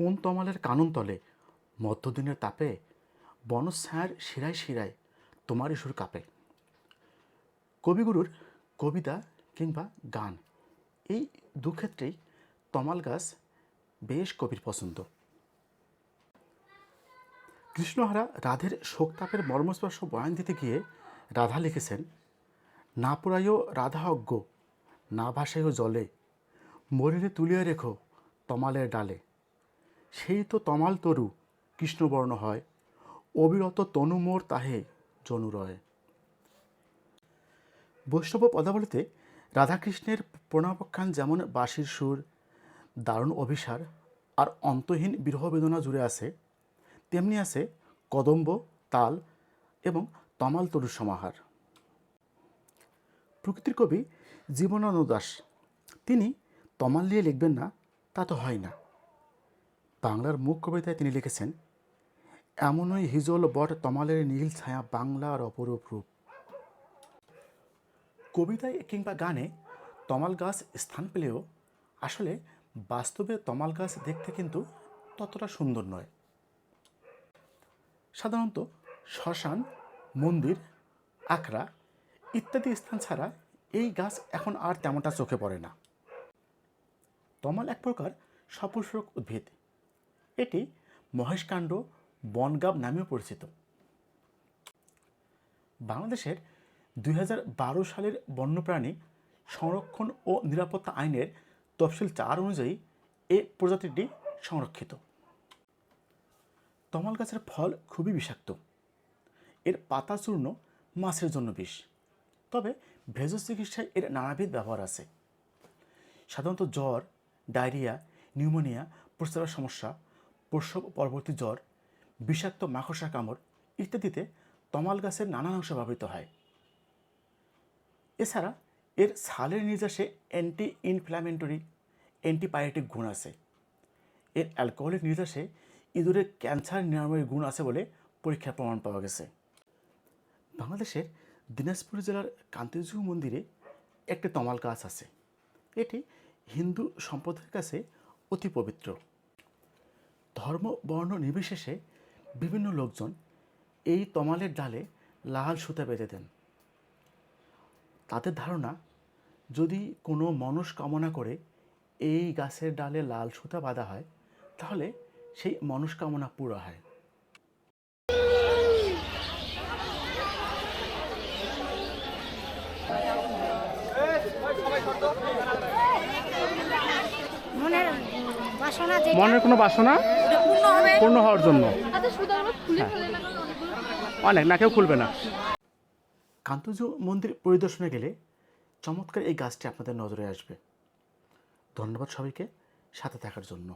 কোন তমালের কানন তলে? মধ্যদিনের তাপে? বনছায়ার শিরায় শিরায়, তোমারই সুর কাপে। কবিগুরুর কবিতা কিংবা গান, এই দুক্ষেত্রেই তমাল গাছ বেশ কবির পছন্দ। কৃষ্ণহারা রাধের শোকতাপের মর্মস্পর্শ বয়ান দিতে গিয়ে রাধা লিখেছেন না পোড়াইও রাধা অজ্ঞ না ভাসাইও জলে, মরিরে তুলিয়া রেখো তমালের ডালে। সেই তো তমাল তরু, কৃষ্ণবর্ণ হয়। অবিরত তনু মোর তাহে জনুরয় বৈষ্ণব পদাবলিতে রাধাকৃষ্ণের প্রণাপখ্যান যেমন বাঁশির সুর, দারুণ অভিসার আর অন্তহীন বিরহ বেদনা জুড়ে আছে, তেমনি আছে কদম্ব, তাল এবং তমাল তরুর সমাহার। প্রকৃতির কবি জীবনানন্দ দাস, তিনি তমাল নিয়ে লিখবেন না, তা তো হয় না। বাংলার মুখ কবিতায় তিনি লিখেছেন, এমনই হিজল বট তমালের নীল ছায়া বাংলার অপরূপ রূপ। কবিতায় কিংবা গানে তমাল গাছ স্থান পেলেও আসলে বাস্তবে তমাল গাছ দেখতে কিন্তু ততটা সুন্দর নয়। সাধারণত শ্মশান, মন্দির, আখড়া ইত্যাদি স্থান ছাড়া এই গাছ এখন আর তেমনটা চোখে পড়ে না। তমাল এক প্রকার সপুষ্পক উদ্ভিদ। এটি মহেশকাণ্ড বনগাব নামেও পরিচিত। বাংলাদেশের দুই হাজার বারো সালের বন্যপ্রাণী সংরক্ষণ ও নিরাপত্তা আইনের তফসিল চার অনুযায়ী এ প্রজাতিটি সংরক্ষিত। তমাল গাছের ফল খুবই বিষাক্ত। এর পাতা চূর্ণ, মাছের জন্য বিষ। তবে ভেষজ চিকিৎসায় এর নানাবিধ ব্যবহার আছে। সাধারণত জ্বর, ডায়রিয়া, নিউমোনিয়া প্রস্রাবের সমস্যা প্রসব পরবর্তী জ্বর, বিষাক্ত মাকড়সা কামড় ইত্যাদিতে তমাল গাছের নানান অংশ ব্যবহৃত হয়। এছাড়া এর ছালের নির্যাসে অ্যান্টি ইনফ্ল্যামেটরি অ্যান্টিবায়োটিক গুণ আছে। এর অ্যালকোহলিক নির্যাসে ইঁদুরের ক্যান্সার নিরাময়ের গুণ আছে বলে পরীক্ষার প্রমাণ পাওয়া গেছে। বাংলাদেশের দিনাজপুর জেলার কান্তিজু মন্দিরে একটি তমাল গাছ আছে। এটি হিন্দু সম্প্রদায়ের কাছে অতি পবিত্র। ধর্ম বর্ণ নির্বিশেষে বিভিন্ন লোকজন এই তমালের ডালে লাল সুতা বেঁধে দেন। তাদের ধারণা যদি কোনো মনস্কামনা করে এই গাছের ডালে লাল সুতা বাঁধা হয় তাহলে সেই মনস্কামনা পুরো হয়। মনের কোনো বাসনা? পূর্ণ হওয়ার জন্য। আচ্ছা অনেক না কেউ খুলবে না। কান্তজ মন্দির পরিদর্শনে গেলে চমৎকার এই গাছটি আপনাদের নজরে আসবে। ধন্যবাদ সবাইকে সাথে থাকার জন্য।